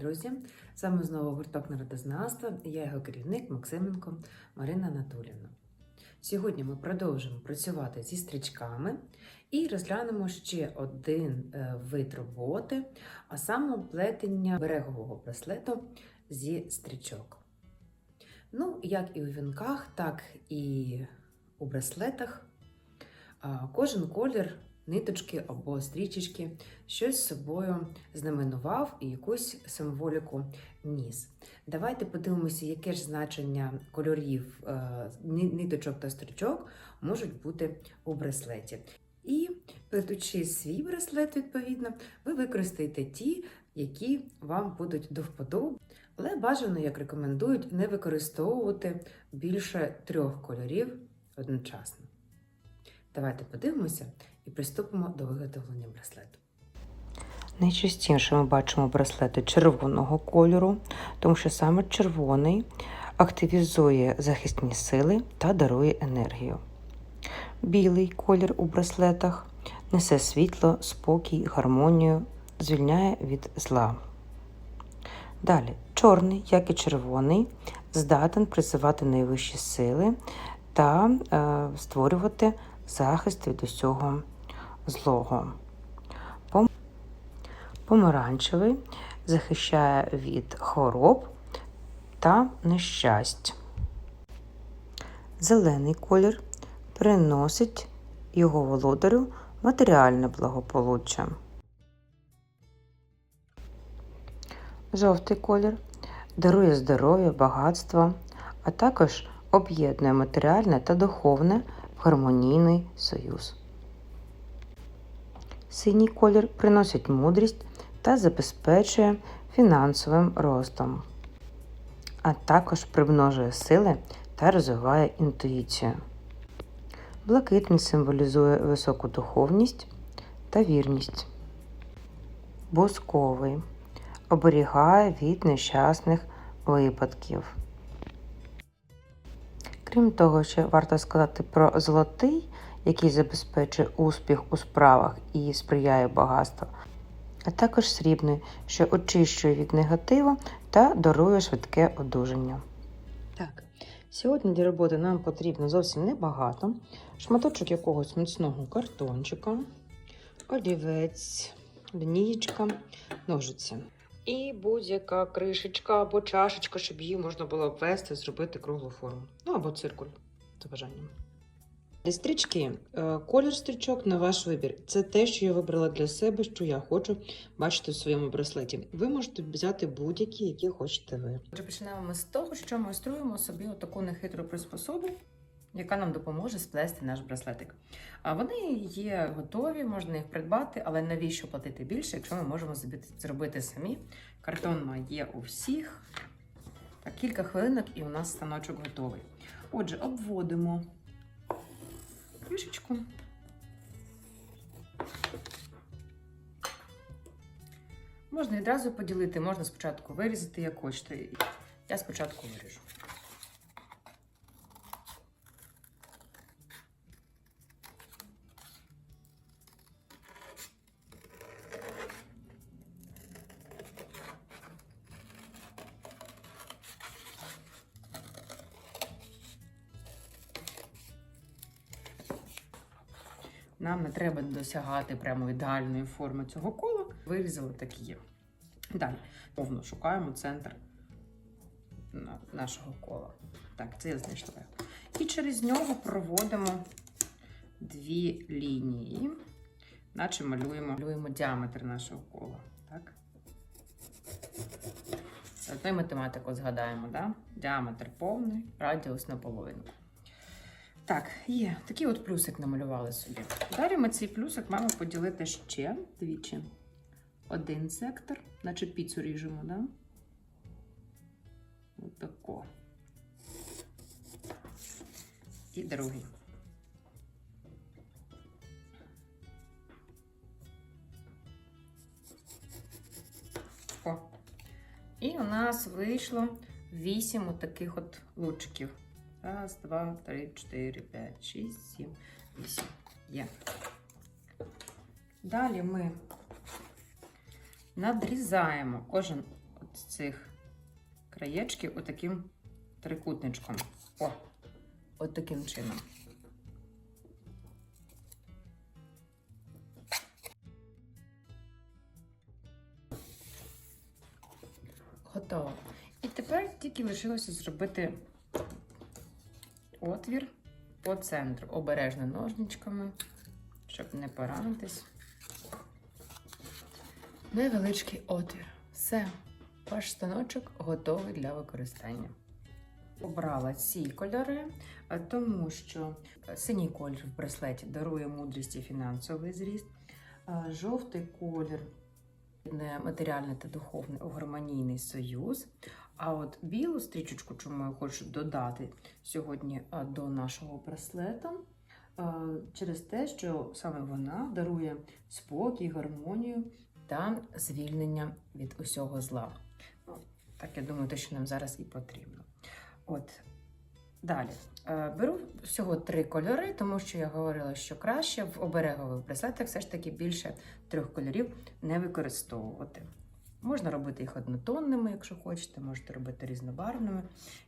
Друзі! З вами знову гурток народознавства і я його керівник Максименко Марина Анатолівна. Сьогодні ми продовжимо працювати зі стрічками і розглянемо ще один е, вид роботи, а саме плетення берегового браслету зі стрічок. Ну, як і у вінках, так і у браслетах. Кожен колір ниточки або стрічечки щось з собою знаменував і якусь символіку ніс. Давайте подивимося, яке ж значення кольорів е, ниточок та стрічок можуть бути у браслеті. І плетучи свій браслет, відповідно, ви використаєте ті, які вам будуть до вподоби. Але бажано, як рекомендують, не використовувати більше трьох кольорів одночасно. Давайте подивимося і приступимо до виготовлення браслету. Найчастіше ми бачимо браслети червоного кольору, тому що саме червоний активізує захисні сили та дарує енергію. Білий колір у браслетах несе світло, спокій, гармонію, звільняє від зла. Далі, чорний, як і червоний, здатен призивати найвищі сили та е, створювати захист від усього злого. Помаранчевий захищає від хвороб та нещасть. Зелений колір приносить його володарю матеріальне благополуччя. Жовтий колір дарує здоров'я, багатство, а також об'єднує матеріальне та духовне в гармонійний союз. Синій колір приносить мудрість та забезпечує фінансовим ростом, а також примножує сили та розвиває інтуїцію. Блакитний символізує високу духовність та вірність. Бусковий оберігає від нещасних випадків. Крім того, ще варто сказати про золотий, який забезпечує успіх у справах і сприяє багатству, а також срібний, що очищує від негативу та дарує швидке одужання. Так, сьогодні для роботи нам потрібно зовсім небагато. Шматочок якогось міцного картончика, олівець, лінієчка, ножиці. І будь-яка кришечка або чашечка, щоб її можна було обвести, зробити круглу форму. Ну або циркуль за бажанням. Стрічки, е, колір стрічок на ваш вибір. Це те, що я вибрала для себе, що я хочу бачити в своєму браслеті. Ви можете взяти будь-які, які хочете ви. Отже, починаємо ми з того, що майструємо собі таку нехитру приспособу, яка нам допоможе сплести наш браслетик. А вони є готові, можна їх придбати, але навіщо платити більше, якщо ми можемо зробити- самі? Картон є у всіх. Кілька хвилинок і у нас станочок готовий. Отже, обводимо кришечку. Можна відразу поділити, можна спочатку вирізати, як хочете. Я спочатку виріжу. Треба досягати прямо ідеальної форми цього кола. Вирізали так є. Далі повно шукаємо центр нашого кола. Так, це я знайшла. І через нього проводимо дві лінії, наче малюємо, малюємо діаметр нашого кола. Так? Заодно й математику згадаємо, да? діаметр повний, радіус наполовину. Так, є. Такий от плюсик намалювали собі. Далі ми цей плюсик маємо поділити ще двічі. Один сектор, наче піцу ріжемо, да? Отако. І другий. О. І у нас вийшло вісім отаких от лучиків. Раз, два, три, чотири, п'ять, шість, сім, вісім. Є. Далі ми надрізаємо кожен з цих краєчків отаким трикутничком. О, от таким чином. Готово. І тепер тільки лишилося зробити отвір по центру, обережно ножничками, щоб не поранитись. Невеличкий отвір. Все, ваш станочок готовий для використання. Обрала ці кольори, е, тому що синій колір в браслеті дарує мудрість і фінансовий зріст, жовтий колір матеріальний та духовний гармонійний союз. А от білу стрічечку, чому я хочу додати сьогодні до нашого браслета, через те, що саме вона дарує спокій, гармонію та звільнення від усього зла. Ну, так я думаю, те, що нам зараз і потрібно. От. Далі Е, беру всього три кольори, тому що я говорила, що краще в оберегових браслетах все ж таки більше трьох кольорів не використовувати. Можна робити їх однотонними, якщо хочете, можете робити різнобарвними,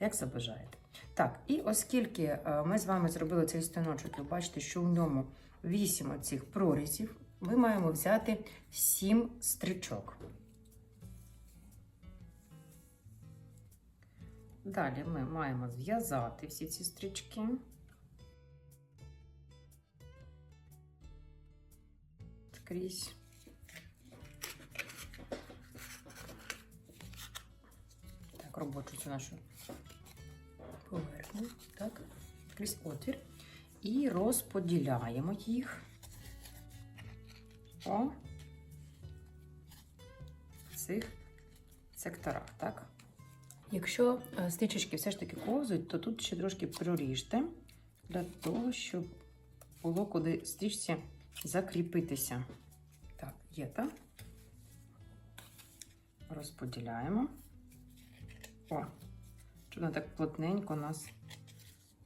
як забажаєте. Так, і оскільки е, ми з вами зробили цей станочок, ви бачите, що в ньому 8 оцих прорізів, ми маємо взяти 7 стрічок. Далі ми маємо зв'язати всі ці стрічки. Скрізь. Так, робочу цю нашу поверхню. Так, крізь отвір. І розподіляємо їх по цих секторах, так? Якщо е, стрічечки все ж таки ковзують, то тут ще трошки проріжте для того, щоб було куди стрічці закріпитися. Так, є так. Розподіляємо. О, щоб вона так плотненько у нас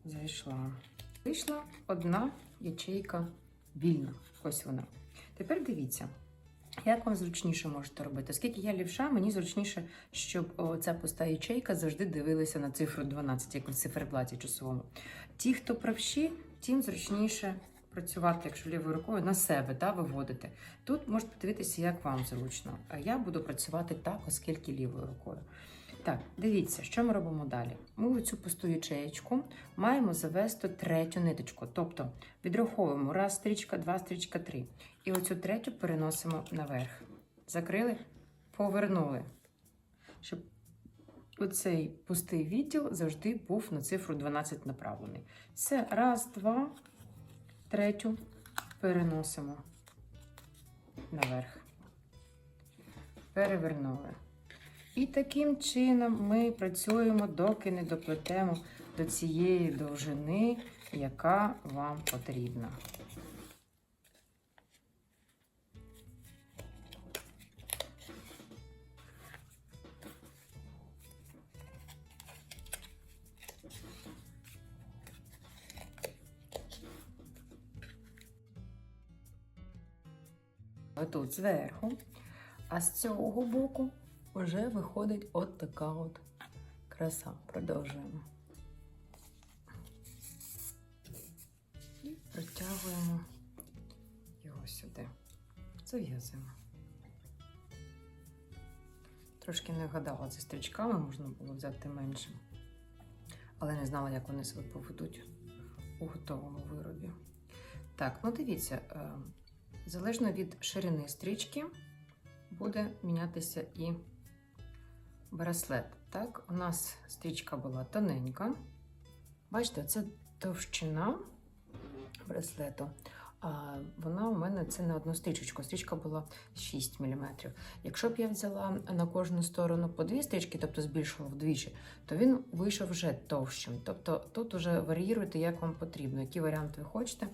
зайшла. Вийшла одна ячейка вільна. Ось вона. Тепер дивіться. Як вам зручніше можете робити? Оскільки я лівша, мені зручніше, щоб ця пуста ячейка завжди дивилася на цифру 12, як в циферблаті часовому. Ті, хто правші, тим зручніше працювати, якщо лівою рукою на себе да, виводити. Тут можете дивитися, як вам зручно. А я буду працювати так, оскільки лівою рукою. Так, дивіться, що ми робимо далі. Ми в цю пусту ячеєчку маємо завести третю ниточку. Тобто відраховуємо раз стрічка, два стрічка, три. І оцю третю переносимо наверх. Закрили, повернули. Щоб оцей пустий відділ завжди був на цифру 12 направлений. Це раз, два, третю переносимо наверх. Перевернули. І таким чином ми працюємо, доки не доплетемо до цієї довжини, яка вам потрібна. Тут зверху, а з цього боку вже виходить от така от краса. Продовжуємо. І протягуємо його сюди. Зав'язуємо. Трошки не гадала зі стрічками, можна було взяти менше. Але не знала, як вони себе поведуть у готовому виробі. Так, ну дивіться, е, залежно від ширини стрічки буде мінятися і браслет. Так, у нас стрічка була тоненька. Бачите, це товщина браслету. А вона у мене це не одну стрічечку. Стрічка була 6 мм. Якщо б я взяла на кожну сторону по дві стрічки, тобто збільшила вдвічі, то він вийшов вже товщим. Тобто тут вже варіюйте, як вам потрібно. Який варіант ви хочете,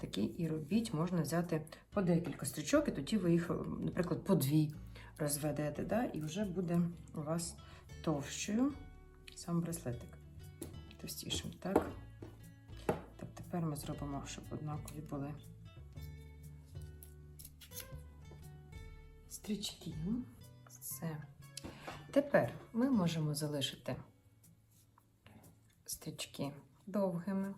такий і робіть. Можна взяти по декілька стрічок, і тоді ви їх, наприклад, по дві розведете, да? і вже буде у вас товщою сам браслетик. Товстішим, так? Так, тепер ми зробимо, щоб однакові були стрічки. Все. Тепер ми можемо залишити стрічки довгими.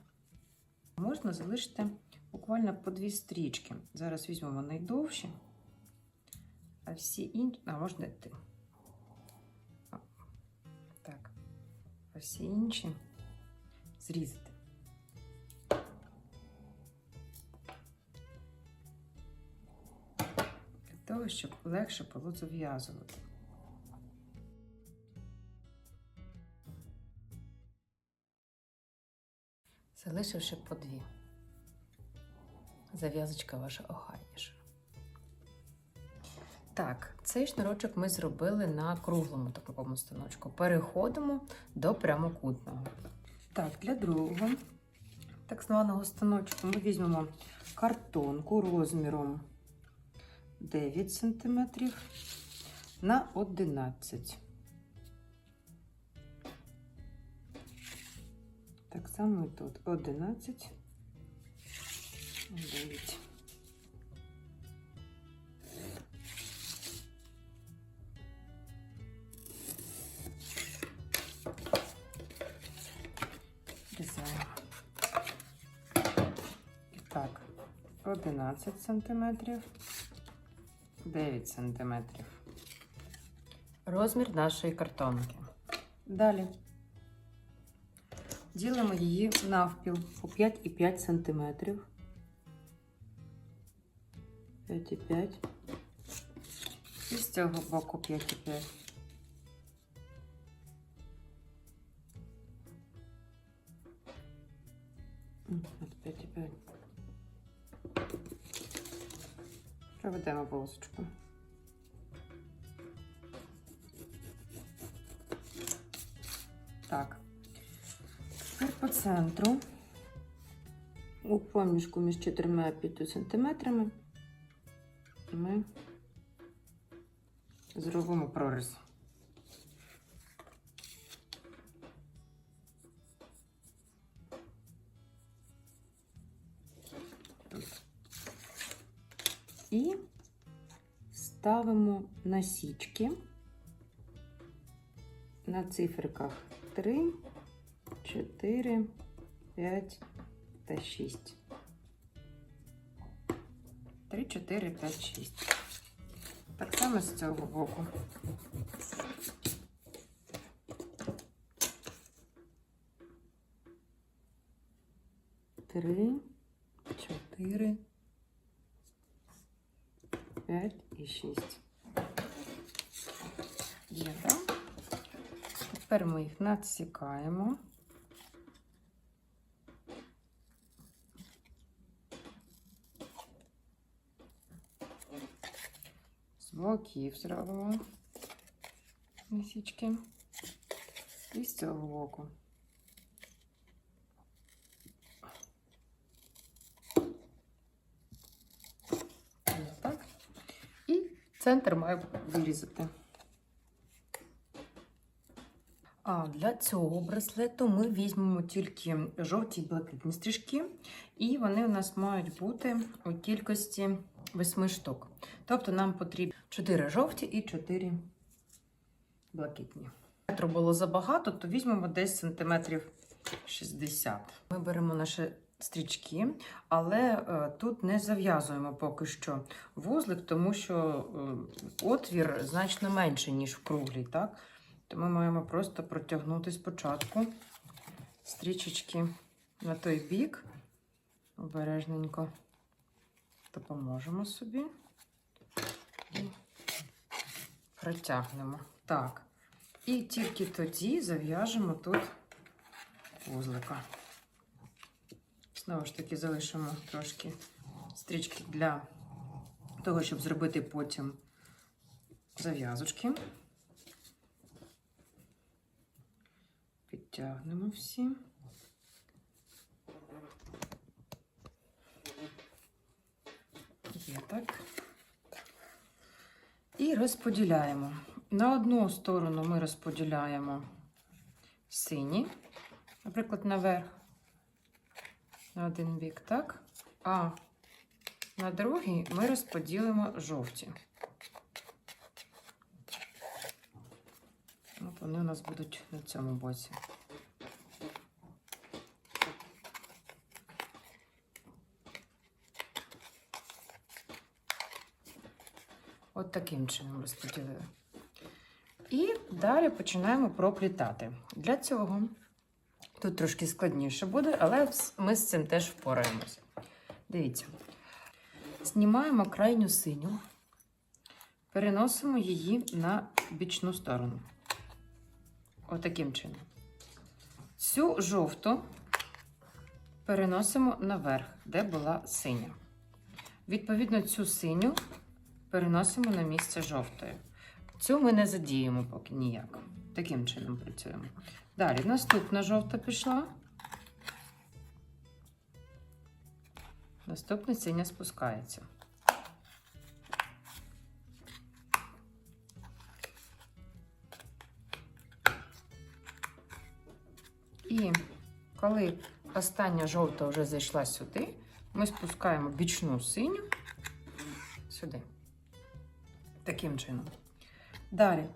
Можна залишити буквально по дві стрічки. Зараз візьмемо найдовші, а всі інші. А можна йти. Так. А всі інші зрізати. Для того, щоб легше було зав'язувати. Залишивши по дві. Зав'язочка ваша охайніша. Так, цей шнурочок ми зробили на круглому такому станочку. Переходимо до прямокутного. Так, для другого так званого станочку ми візьмемо картонку розміром 9 см на 11 Так само і тут 11, 9. 11 сантиметрів, 9 сантиметрів. Розмір нашої картонки. Далі. Ділимо її навпіл по 5,5 см. 5,5. І з цього боку 5,5. М, от 5,5. Проведемо полосочку. Так. Тепер по центру, у проміжку між 4 і 5 сантиметрами, ми зробимо проріз. І ставимо насічки на циферках 3, 4, 5 та 6. 3, 4, 5, 6. Так само з цього боку. Три, чотири, п'ять і шість. Є. Тепер ми їх надсікаємо. З боків зробимо місічки. І з цього боку. Ось Так. І центр має вирізати. А для цього браслету ми візьмемо тільки жовті і блакитні стрижки, і вони у нас мають бути у кількості 8 штук. Тобто нам потрібно 4 жовті і 4 блакитні. Метру було забагато, то візьмемо десь сантиметрів 60. Ми беремо наші стрічки, але е, тут не зав'язуємо поки що вузлик, тому що е, отвір значно менший, ніж в круглій. так? То ми маємо просто протягнути спочатку стрічечки на той бік. Обережненько допоможемо собі і протягнемо. Так. І тільки тоді зав'яжемо тут вузлика. Знову ж таки, залишимо трошки стрічки для того, щоб зробити потім зав'язочки. Підтягнемо всі. Є так. І розподіляємо. На одну сторону ми розподіляємо сині, наприклад, наверх, на один бік, так? А на другий ми розподілимо жовті. От вони у нас будуть на цьому боці. От таким чином розподілили. І далі починаємо проплітати. Для цього тут трошки складніше буде, але ми з цим теж впораємося. Дивіться. Знімаємо крайню синю, переносимо її на бічну сторону. Отаким чином. Цю жовту переносимо наверх, де була синя. Відповідно, цю синю переносимо на місце жовтої. Цю ми не задіємо поки ніяк. Таким чином працюємо. Далі наступна жовта пішла. Наступна синя спускається. І коли остання жовта вже зайшла сюди, ми спускаємо бічну синю сюди. Таким чином. Далі.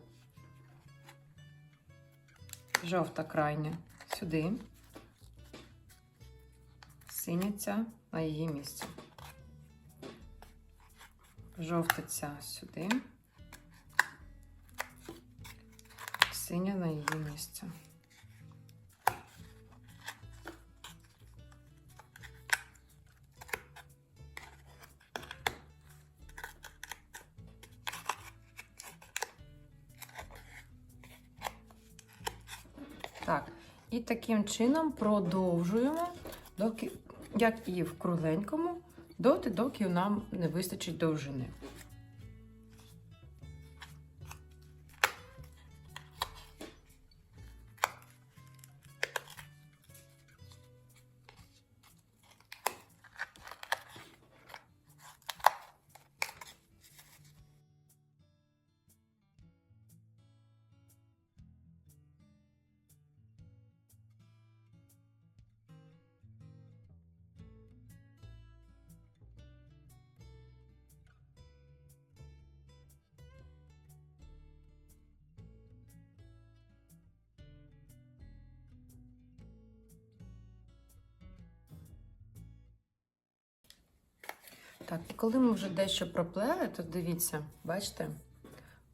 Жовта крайня сюди. Синя на її місце. Жовта ця сюди. Синя на її місце. І таким чином продовжуємо, доки, як і в кругленькому, доти, доки нам не вистачить довжини. Так, і коли ми вже дещо проплели, то дивіться, бачите,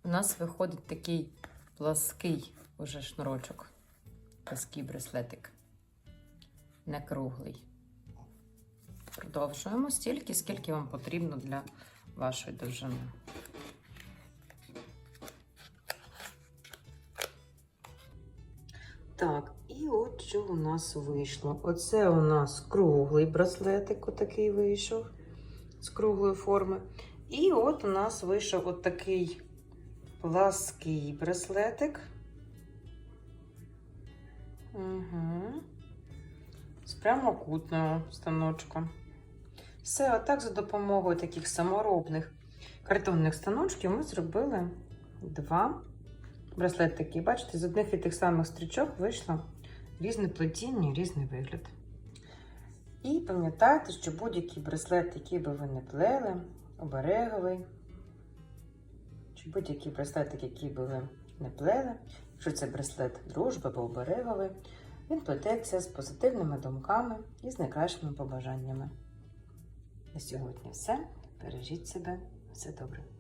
у нас виходить такий плаский уже шнурочок, плаский браслетик, не круглий. Продовжуємо стільки, скільки вам потрібно для вашої довжини. Так, і от що у нас вийшло. Оце у нас круглий браслетик, отакий вийшов круглої форми. І от у нас вийшов от такий плаский браслетик. Угу. З прямокутною станочком. Все, отак за допомогою таких саморобних картонних станочків ми зробили два браслетики. Бачите, з одних і тих самих стрічок вийшло різне плетіння, різний вигляд. І пам'ятайте, що будь-який браслет, який би ви не плели, обереговий, чи будь-який браслетик, який би ви не плели, якщо це браслет дружби або обереговий, він плететься з позитивними думками і з найкращими побажаннями. На сьогодні все. Бережіть себе, все добре.